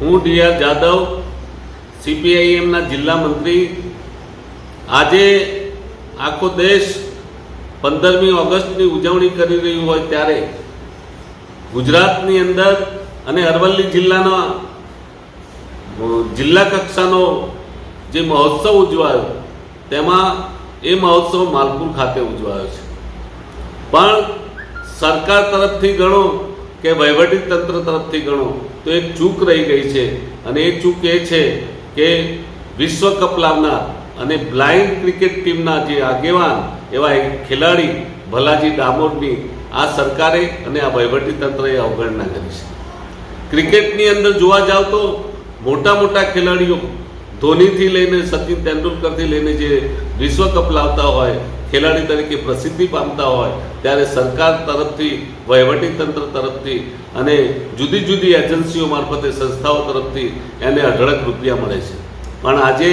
હું D R Jadav સીપીઆઈએમના જિલ્લા મંત્રી. આજે આખો દેશ પંદરમી ઓગસ્ટની ઉજવણી કરી રહ્યું હોય ત્યારે ગુજરાતની અંદર અને અરવલ્લી જિલ્લાના જિલ્લા કક્ષાનો જે મહોત્સવ ઉજવાયો, તેમાં એ મહોત્સવ માલપુર ખાતે ઉજવાયો છે. પણ સરકાર તરફથી ગણો કે વહીવટી તંત્ર તરફથી ગણો, તો એક ચૂક રહી ગઈ છે. અને એ ચૂક એ છે કે વિશ્વ કપ લાવનાર અને બ્લાઇન્ડ ક્રિકેટ ટીમના જે આગેવાન એવા એક ખેલાડી ભલાજી ડામોરની આ સરકારે અને આ વહીવટી તંત્રએ અવગણના કરી છે. ક્રિકેટની અંદર જોવા જાવ તો મોટા મોટા ખેલાડીઓ ધોનીથી લઈને સચિન તેંડુલકરથી લઈને જે વિશ્વ કપ લાવતા હોય ખેલાડી તરીકે પ્રસિદ્ધિ પામતા હોય, ત્યારે સરકાર તરફથી, વહીવટી તંત્ર તરફથી અને જુદી જુદી એજન્સીઓ મારફતે સંસ્થાઓ તરફથી એને અઢળક રૂપિયા મળે છે. પણ આજે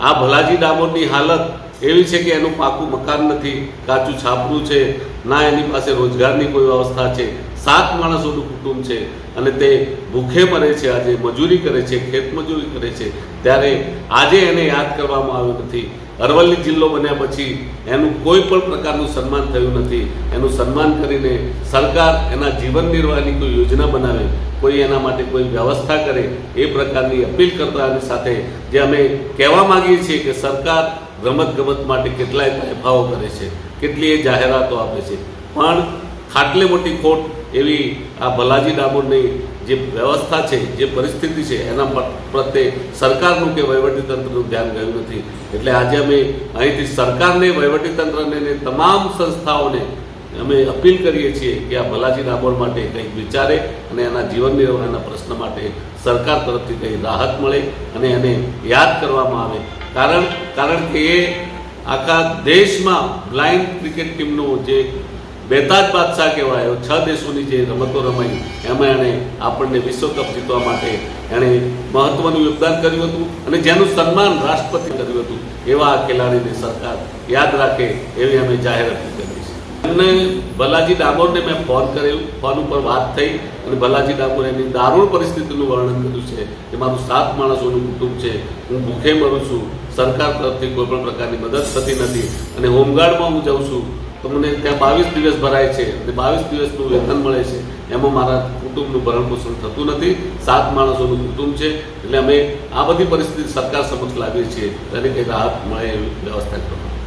આ ભલાજી ડામોરની હાલત એવી છે કે એનું પાકું મકાન નથી, કાચું છાપરું છે ના એની પાસે રોજગારની કોઈ વ્યવસ્થા છે. સાત માણસોનું કુટુંબ છે અને તે ભૂખે મરે છે, આજે મજૂરી કરે છે ખેતમજૂરી કરે છે, ત્યારે આજે એને યાદ કરવામાં આવ્યું નથી. અરવલ્લી જિલ્લો બન્યા પછી એનું કોઈ પણ પ્રકારનું સન્માન થયું નથી. એનું સન્માન કરીને સરકાર એના જીવન નિર્વાહની કોઈ યોજના બનાવે, કોઈ એના માટે કોઈ વ્યવસ્થા કરે, એ પ્રકારની અપીલ કરતાની સાથે જે અમે કહેવા માંગીએ છીએ કે સરકાર રમત ગમત માટે કેટલાય તહેફાઓ કરે છે. કેટલીય જાહેરાતો આપે છે. પણ ખાટલે મોટી ખોટ એવી આ ભલાજી ડામોરની જે વ્યવસ્થા છે, જે પરિસ્થિતિ છે, એના પ્રત્યે સરકારનું કે વહીવટી તંત્રનું ધ્યાન ગયું નથી. એટલે આજે અમે અહીંથી સરકારને વહીવટી તંત્રને તમામ સંસ્થાઓને અમે અપીલ કરીએ છીએ કે આ ભલાજી ડામોર માટે કંઈક વિચારે અને એના જીવન નિર્વાહના પ્રશ્ન માટે સરકાર તરફથી કંઈ રાહત મળે અને એને યાદ કરવામાં આવે. કારણ કારણ કે એ આખા દેશમાં બ્લાઇન્ડ ક્રિકેટ ટીમનું જે બેતાજ બાદશાહ કહેવાય, છ દેશોની જે રમતો રમાઈ, એમાં એણે આપણને વિશ્વકપ જીતવા માટે એણે મહત્વનું યોગદાન કર્યું હતું અને જેનું સન્માન રાષ્ટ્રપતિ કર્યું હતું, એવા ખેલાડીને સરકાર યાદ રાખે એવી અમે જાહેરાત કરી. એમને ભલાજી ડામોરને મેં ફોન કર્યું, ફોન ઉપર વાત થઈ અને ભલાજી ડામોર એની દારૂણ પરિસ્થિતિનું વર્ણન કર્યું છે. કે મારું સાત માણસોનું કુટુંબ છે. હું ભૂખે મરું છું. સરકાર તરફથી કોઈ પણ પ્રકારની મદદ થતી નથી અને હોમગાર્ડમાં હું જાઉં છું. તો મને ત્યાં બાવીસ દિવસ ભરાય છે અને બાવીસ દિવસનું વેતન મળે છે. એમાં મારા કુટુંબનું ભરણ પોષણ થતું નથી. સાત માણસોનું કુટુંબ છે. એટલે અમે આ બધી પરિસ્થિતિ સરકાર સમક્ષ લાવીએ છીએ. તેને કંઈ રાહત મળે એવી વ્યવસ્થા કરવા